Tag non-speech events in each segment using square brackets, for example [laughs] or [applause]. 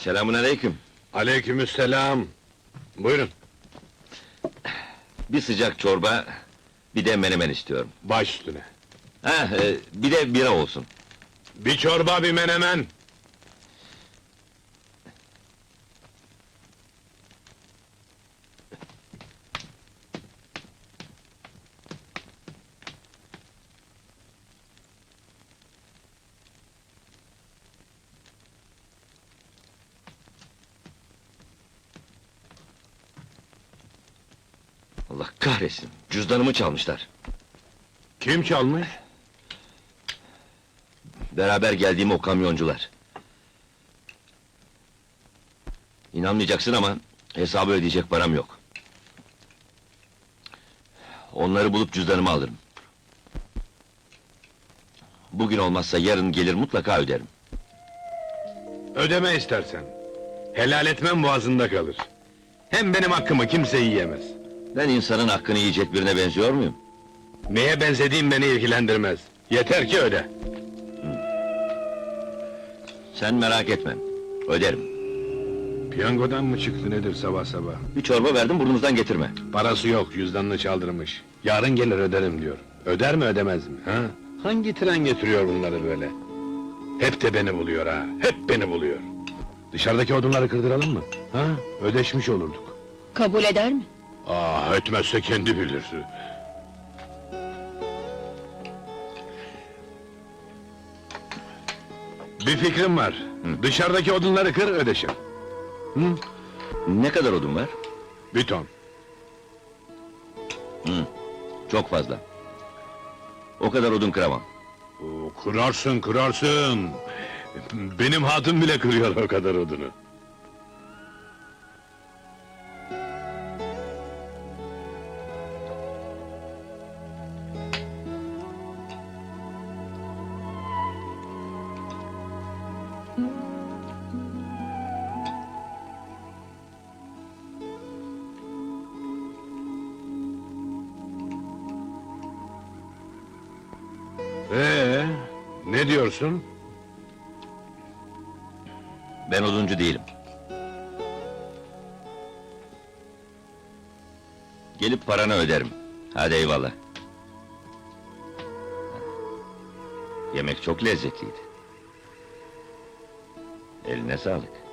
Selamun aleyküm. Aleykümselam. Buyurun, Bir sıcak çorba, bir de menemen istiyorum. baş üstüne. Ha, e, bir de bira olsun. Bir çorba, bir menemen. Allah kahretsin, cüzdanımı çalmışlar. Kim çalmış? Beraber geldiğim o kamyoncular. İnanmayacaksın ama hesabı ödeyecek param yok. Onları bulup cüzdanımı alırım. Bugün olmazsa yarın gelir mutlaka öderim. Ödeme istersen. Helal etmem boğazında kalır. Hem benim hakkımı kimse yiyemez. Ben insanın hakkını yiyecek birine benziyor muyum? Neye benzediğim beni ilgilendirmez. Yeter ki öde. Sen merak etme, öderim. Piyangodan mı çıktı nedir sabah sabah? Bir çorba verdim burnunuzdan getirme. Parası yok, cüzdanını çaldırmış. Yarın gelir öderim diyor. Öder mi ödemez mi? Ha? Hangi tren getiriyor bunları böyle? Hep de beni buluyor ha, hep beni buluyor. Dışarıdaki odunları kırdıralım mı? Ha? Ödeşmiş olurduk. Kabul eder mi? Ah, etmezse kendi bilir. Bir fikrim var. Dışarıdaki odunları kır, ödeşin. Hı? Ne kadar odun var? Bir ton. Çok fazla. O kadar odun kıramam. Oo, Kırarsın, kırarsın. Benim hatun bile kırıyor o kadar odunu. Diyorsun? Ben oduncu değilim. Gelip paranı öderim. Hadi eyvallah. Yemek çok lezzetliydi. Eline sağlık.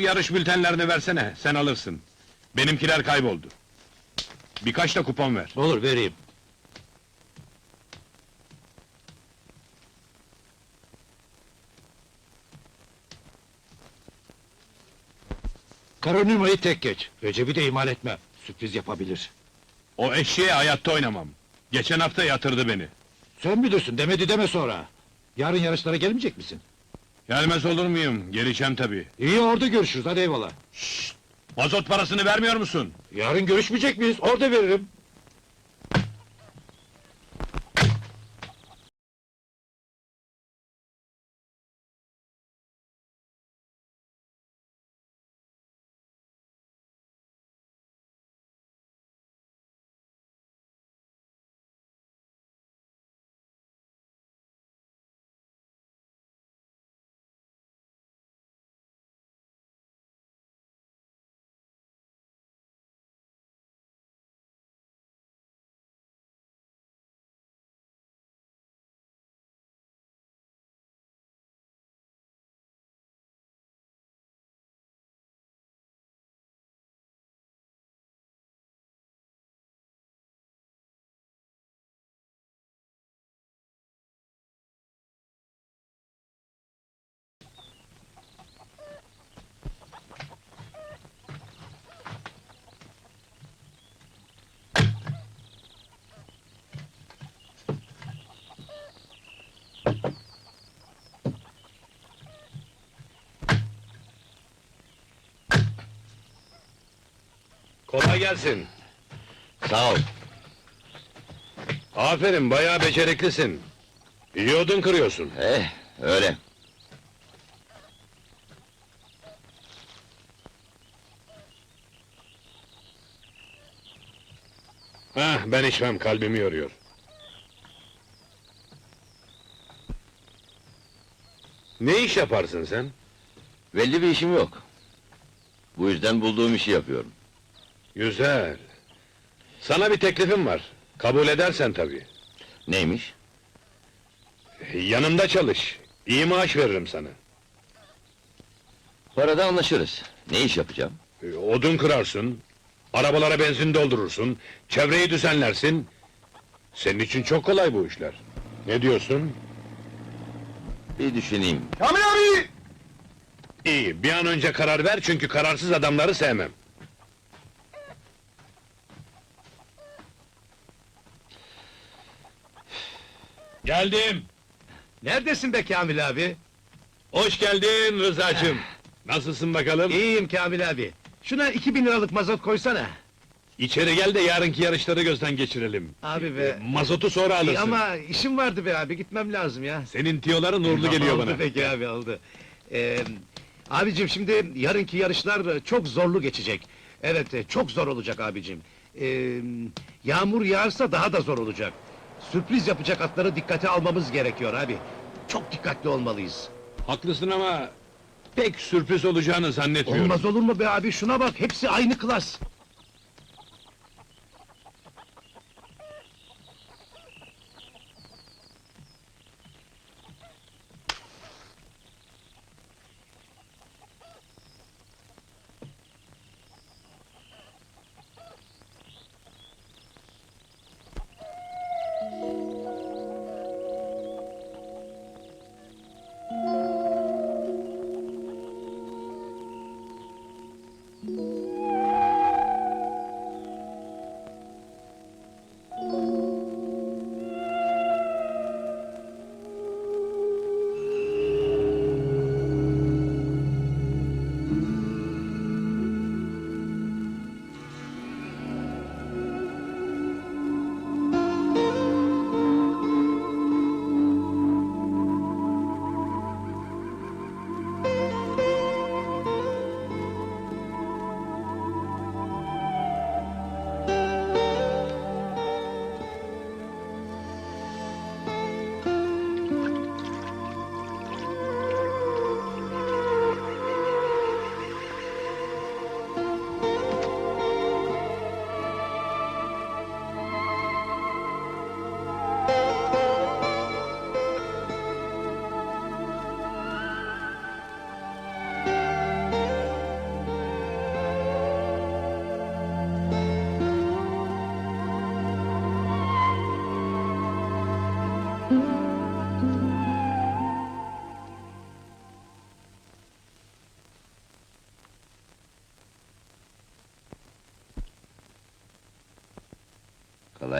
Yarış bültenlerini versene, sen alırsın. Benimkiler kayboldu. Birkaç da kupon ver. Olur vereyim. Karolina'yı tek geç. Recep'i de ihmal etme. Sürpriz yapabilir. O eşeğe hayatta oynamam. Geçen hafta yatırdı beni. Sen bilirsin demedi deme sonra. Yarın yarışlara gelmeyecek misin? Gelmez olur muyum? Geleceğim tabii. İyi orada görüşürüz hadi eyvallah. Mazot parasını vermiyor musun? Yarın görüşmeyecek miyiz? Orada veririm. Kolay gelsin. Sağ ol. Aferin, bayağı beceriklisin. İyi odun kırıyorsun. Eh, öyle. Hah, ben içmem, kalbimi yoruyor. Ne iş yaparsın sen? Belli bir işim yok. Bu yüzden bulduğum işi yapıyorum. Güzel. Sana bir teklifim var. Kabul edersen tabii. Neymiş? Yanımda çalış. İyi maaş veririm sana. Parada anlaşırız. Ne iş yapacağım? Ee, Odun kırarsın, arabalara benzin doldurursun, çevreyi düzenlersin. Senin için çok kolay bu işler. Ne diyorsun? Bir düşüneyim. Kamil abi! İyi, bir an önce karar ver çünkü kararsız adamları sevmem. Geldim. Neredesin be Kamil abi? Hoş geldin Rıza'cığım. Nasılsın bakalım? İyiyim Kamil abi. Şuna 2000 liralık mazot koysana. İçeri gel de yarınki yarışları gözden geçirelim. Abi be. Mazotu sonra alırsın. İyi ama işim vardı be abi gitmem lazım ya. Senin tiyoların uğurlu geliyor oldu bana. peki abi oldu. Ee, abicim şimdi yarınki yarışlar çok zorlu geçecek. Evet e, çok zor olacak abicim. Ee, yağmur yağarsa daha da zor olacak. Sürpriz yapacak atları dikkate almamız gerekiyor abi. Çok dikkatli olmalıyız. Haklısın ama pek sürpriz olacağını zannetmiyorum. Olmaz olur mu be abi şuna bak hepsi aynı klas.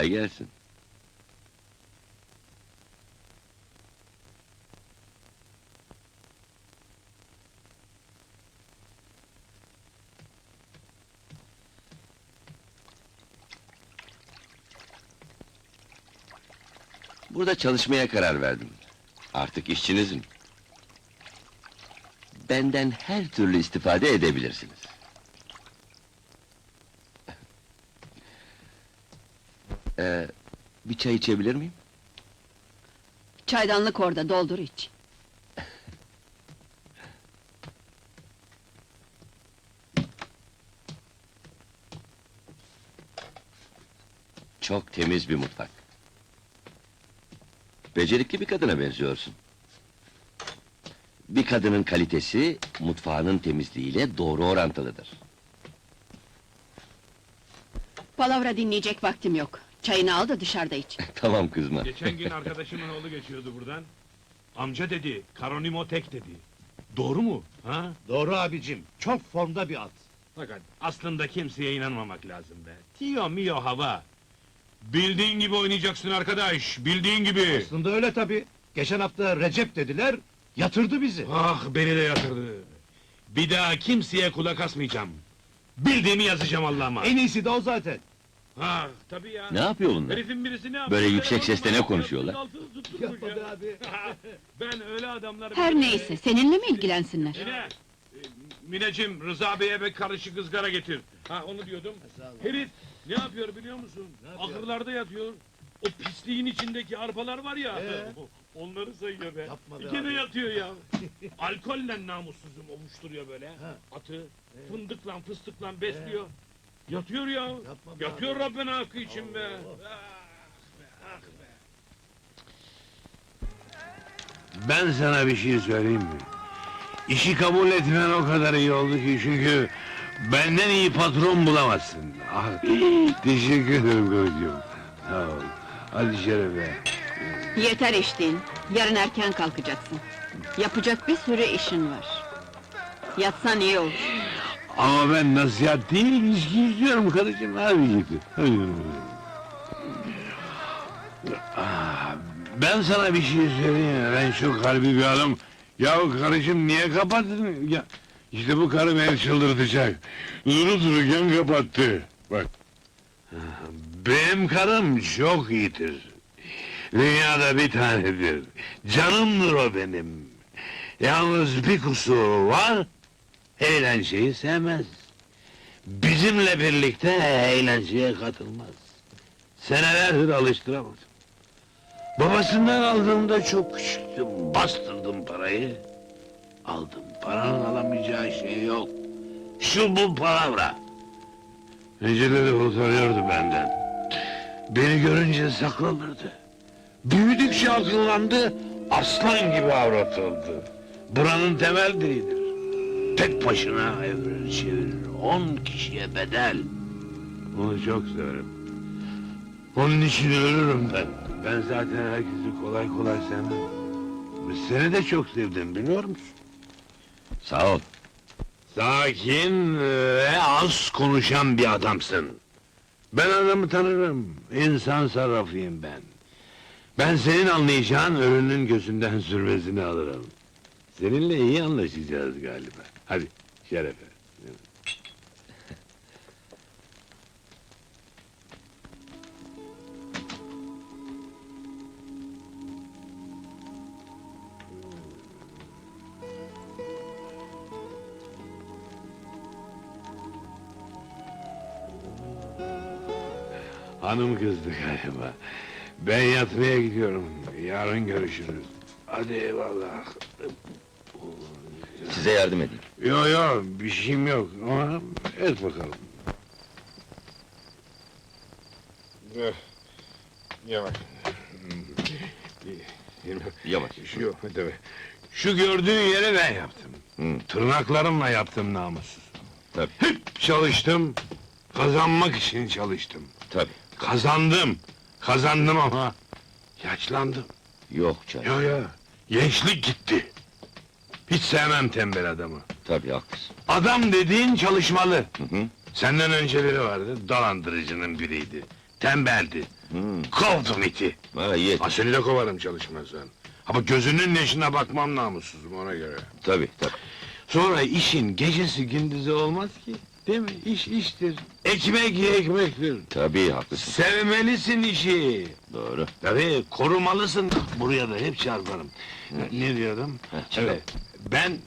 Kolay gelsin. Burada çalışmaya karar verdim. Artık işçinizim. Benden her türlü istifade edebilirsiniz. Ee, bir çay içebilir miyim? Çaydanlık orada, doldur iç. Çok temiz bir mutfak. Becerikli bir kadına benziyorsun. Bir kadının kalitesi, mutfağının temizliğiyle doğru orantılıdır. Palavra dinleyecek vaktim yok. Çayını al da dışarıda iç. [laughs] tamam kızma. Geçen gün arkadaşımın oğlu geçiyordu buradan. Amca dedi, Karonimo tek dedi. Doğru mu? Ha? Doğru abicim, çok formda bir at. Fakat aslında kimseye inanmamak lazım be. Tio mio hava. Bildiğin gibi oynayacaksın arkadaş, bildiğin gibi. Aslında öyle tabii. Geçen hafta Recep dediler, yatırdı bizi. Ah beni de yatırdı. Bir daha kimseye kulak asmayacağım. Bildiğimi yazacağım Allah'ıma. En iyisi de o zaten. Ha tabii ya. Ne yapıyor bunlar? Herifin birisi ne yapıyor? Böyle yüksek sesle ne konuşuyorlar? Yapma be abi. [laughs] ben öyle adamları... Her neyse, seninle mi ilgilensinler? Mine! e, Mineciğim, Rıza Bey'e bir karışık ızgara getir. Ha onu diyordum. Herif ne yapıyor biliyor musun? yapıyor? Ahırlarda yatıyor. O pisliğin içindeki arpalar var ya. Ee? Onları sayıyor be. Yapma be Gene abi. yatıyor ya. [laughs] Alkolle namussuzum ovuşturuyor böyle. Ha. Atı fındıkla fıstıkla besliyor. Yatıyor ya. Yapma be Yatıyor abi. Rabbena hakkı için be. Ah be, ah be. Ben sana bir şey söyleyeyim mi? İşi kabul etmen o kadar iyi oldu ki çünkü benden iyi patron bulamazsın. Ah, [laughs] teşekkür ederim karıcığım. Sağ ol. Hadi şerefe. Yeter içtiğin. Yarın erken kalkacaksın. Yapacak bir sürü işin var. Yatsan iyi olur. Ama ben nasihat değil, ilişki istiyorum karıcığım. Hadi. Ah, Ben sana bir şey söyleyeyim? Ben çok kalbi bir adam. Ya karıcığım niye kapattın? Ya, işte bu karı beni çıldırtacak. Duru dururken kapattı. Bak. Benim karım çok iyidir. Dünyada bir tanedir. Canımdır o benim. Yalnız bir kusuru var. Eğlenceyi sevmez. Bizimle birlikte eğlenceye katılmaz. Senelerdir alıştıramadım. Babasından aldığımda çok küçüktüm. Bastırdım parayı. Aldım. Paranın alamayacağı şey yok. Şu bu palavra. Önceleri utanıyordu benden. Beni görünce saklanırdı. Büyüdükçe akıllandı, aslan gibi avratıldı. Buranın temel direğidir. Tek başına evren çevirir, on kişiye bedel. Onu çok severim. Onun için ölürüm ben. Ben zaten herkesi kolay kolay sevmem. Seni de çok sevdim, biliyor musun? Sağ ol. Sakin ve az konuşan bir adamsın. Ben adamı tanırım, insan sarrafıyım ben. Ben senin anlayacağın ölünün gözünden sürmesini alırım. Seninle iyi anlaşacağız galiba. Hadi, şerefe. Hanım kızdı galiba. Ben yatmaya gidiyorum. Yarın görüşürüz. Hadi eyvallah. Size yardım edeyim. Yo yo bir şeyim yok ama et bakalım. Yavaş. Yavaş. Şu, tabii. Şu gördüğün yeri ben yaptım. Hı. Tırnaklarımla yaptım namussuz. Tabii. Hep çalıştım. Kazanmak için çalıştım. Tabii. Kazandım. Kazandım ama yaşlandım. Yok canım. Yo yo. Gençlik gitti. Hiç sevmem tembel adamı. Tabii haklısın. Adam dediğin çalışmalı. Hı hı. Senden önceleri vardı, dolandırıcının biriydi. Tembeldi. Hmm. Kovdum iti. Ha iyi ettin. Ha seni de kovarım çalışmazsan. Ama gözünün neşine bakmam namussuzum ona göre. Tabii tabii. Sonra işin gecesi gündüzü olmaz ki. Değil mi? İş iştir. Ekmek ye ekmektir. Tabii haklısın. Sevmelisin işi. Doğru. Tabii korumalısın. Buraya da hep çarparım. Ne diyordum? Heh. Evet. Ben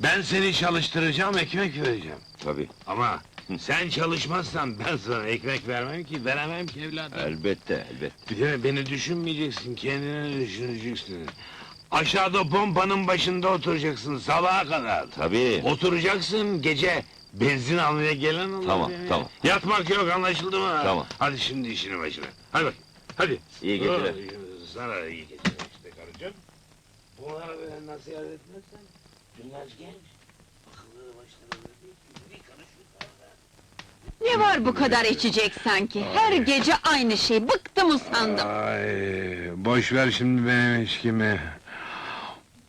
ben seni çalıştıracağım, ekmek vereceğim. Tabii. Ama sen çalışmazsan ben sana ekmek vermem ki, veremem ki evladım. Elbette elbette. Bir de beni düşünmeyeceksin, kendini düşüneceksin. Aşağıda pompanın başında oturacaksın sabaha kadar. Tabii. Oturacaksın gece benzin almaya gelen olur. Tamam, ya. tamam. Yatmak yok anlaşıldı mı? Tamam. Hadi şimdi işinin başına. Hadi bak. Hadi. İyi geceler. Sana iyi geceler işte karıcığım. Bunlara böyle nasihat etmezsen genç. Akılları başlarında değil. Bir karış yukarıda. Ne var bu kadar içecek sanki? Her gece aynı şey, bıktım usandım. Ay, boş ver şimdi benim ilişkimi.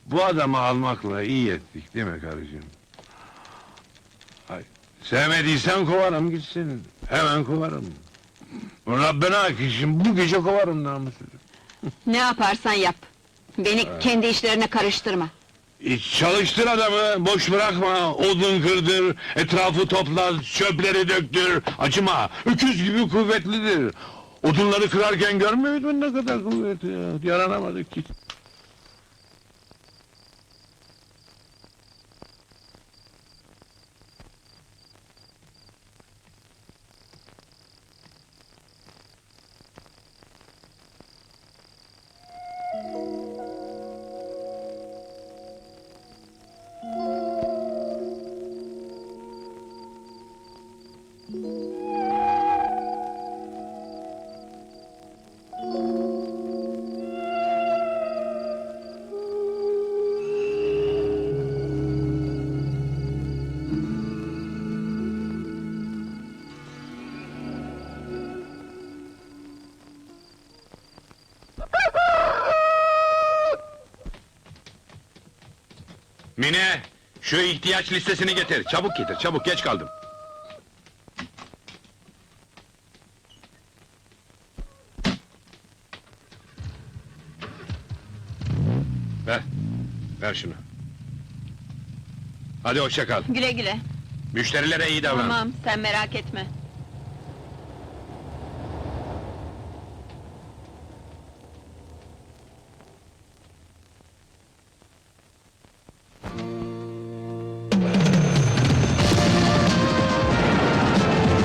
Bu adamı almakla iyi ettik değil mi karıcığım? Ay, sevmediysen kovarım gitsin. Hemen kovarım. Rabbine hak işim bu gece kovarım namussuz. Ne yaparsan yap. Beni kendi işlerine karıştırma. Çalıştır adamı, boş bırakma, odun kırdır, etrafı topla, çöpleri döktür, acıma, öküz gibi kuvvetlidir. Odunları kırarken görmüyor muydun ne kadar kuvvetli ya, yaranamadık ki. Mine, şu ihtiyaç listesini getir. Çabuk getir, çabuk geç kaldım. Ver, ver şunu. Hadi hoşça kal. Güle güle. Müşterilere iyi davran. Tamam, sen merak etme.